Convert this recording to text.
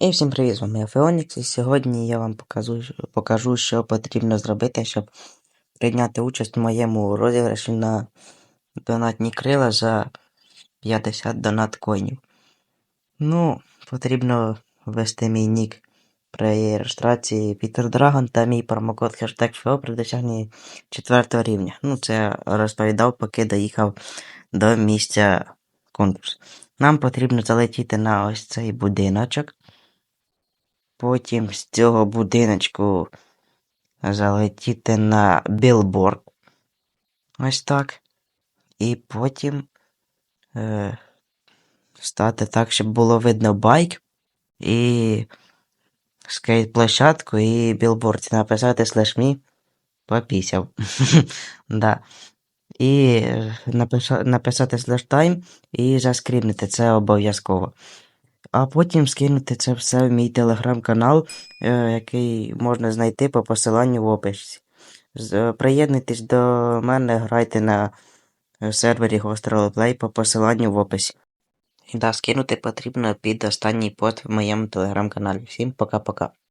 І всім привіт, з вами Феонікс, і сьогодні я вам покажу, покажу, що потрібно зробити, щоб прийняти участь в моєму розіграші на донатні крила за 50 донат коїнів. Ну, потрібно ввести мій нік при реєстрації Peter Dragon та мій промокод хештег ФО при досягненні 4 рівня. Ну, це я розповідав, поки доїхав до місця конкурсу. Нам потрібно залетіти на ось цей будиночок. Потім з цього будиночку залетіти на білборд. Ось так. І потім е, стати так, щоб було видно байк і скейт-площадку і білборд. Написати слешмі попісяв. да. І е, написати слеш тайм і заскрінити це обов'язково. А потім скинути це все в мій телеграм-канал, е, який можна знайти по посиланню в описі. З- Приєднуйтесь до мене, грайте на е, сервері Play по посиланню в описі. І да, скинути потрібно під останній пост в моєму телеграм-каналі. Всім пока-пока.